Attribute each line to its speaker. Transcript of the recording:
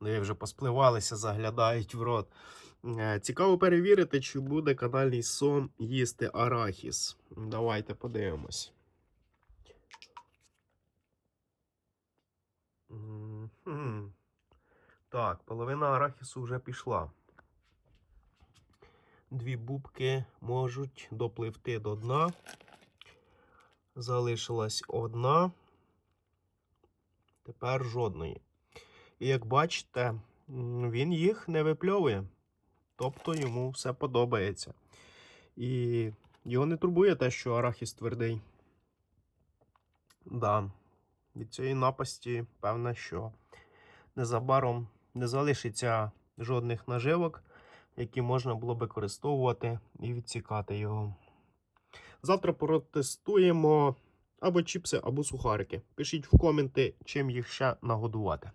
Speaker 1: Вони вже поспливалися, заглядають в рот. Е, Цікаво перевірити, чи буде канальний сом їсти арахіс. Давайте подивимось. Так, половина арахісу вже пішла. Дві бубки можуть допливти до дна. Залишилась одна. Тепер жодної. І як бачите, він їх не випльовує. Тобто йому все подобається. І його не турбує те, що арахіс твердий. Да. Від цієї напасті, певне, що незабаром не залишиться жодних наживок, які можна було би використовувати і відсікати його. Завтра протестуємо або чіпси, або сухарики. Пишіть в коменти, чим їх ще нагодувати.